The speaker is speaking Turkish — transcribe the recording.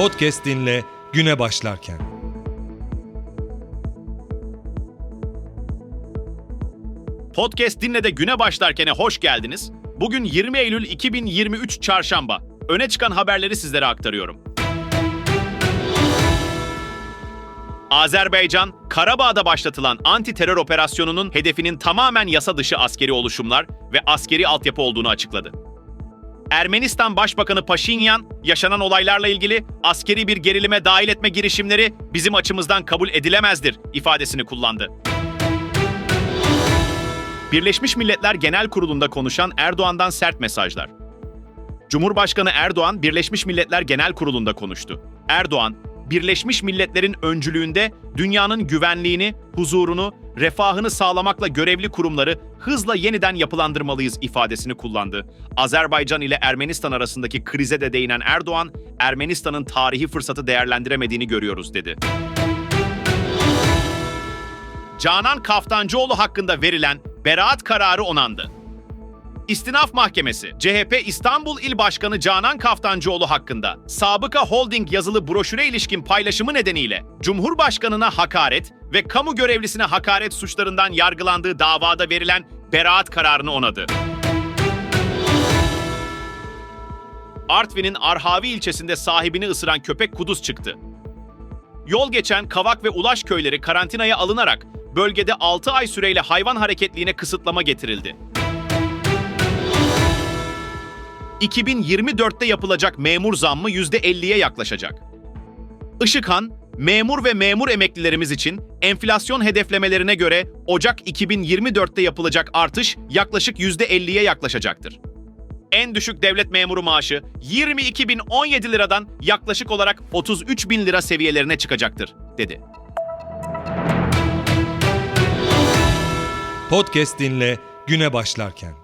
Podcast dinle güne başlarken. Podcast Dinle de güne başlarkene hoş geldiniz. Bugün 20 Eylül 2023 Çarşamba. Öne çıkan haberleri sizlere aktarıyorum. Azerbaycan, Karabağ'da başlatılan anti terör operasyonunun hedefinin tamamen yasa dışı askeri oluşumlar ve askeri altyapı olduğunu açıkladı. Ermenistan Başbakanı Paşinyan, yaşanan olaylarla ilgili askeri bir gerilime dahil etme girişimleri bizim açımızdan kabul edilemezdir ifadesini kullandı. Birleşmiş Milletler Genel Kurulu'nda konuşan Erdoğan'dan sert mesajlar. Cumhurbaşkanı Erdoğan Birleşmiş Milletler Genel Kurulu'nda konuştu. Erdoğan, Birleşmiş Milletler'in öncülüğünde dünyanın güvenliğini, huzurunu, refahını sağlamakla görevli kurumları hızla yeniden yapılandırmalıyız ifadesini kullandı. Azerbaycan ile Ermenistan arasındaki krize de değinen Erdoğan, Ermenistan'ın tarihi fırsatı değerlendiremediğini görüyoruz dedi. Canan Kaftancıoğlu hakkında verilen beraat kararı onandı. İstinaf Mahkemesi, CHP İstanbul İl Başkanı Canan Kaftancıoğlu hakkında Sabıka Holding yazılı broşüre ilişkin paylaşımı nedeniyle Cumhurbaşkanına hakaret ve kamu görevlisine hakaret suçlarından yargılandığı davada verilen beraat kararını onadı. Artvin'in Arhavi ilçesinde sahibini ısıran köpek kuduz çıktı. Yol geçen Kavak ve Ulaş köyleri karantinaya alınarak bölgede 6 ay süreyle hayvan hareketliğine kısıtlama getirildi. 2024'te yapılacak memur zammı %50'ye yaklaşacak. Işıkhan, memur ve memur emeklilerimiz için enflasyon hedeflemelerine göre Ocak 2024'te yapılacak artış yaklaşık %50'ye yaklaşacaktır. En düşük devlet memuru maaşı 22.017 liradan yaklaşık olarak 33.000 lira seviyelerine çıkacaktır, dedi. Podcast dinle güne başlarken.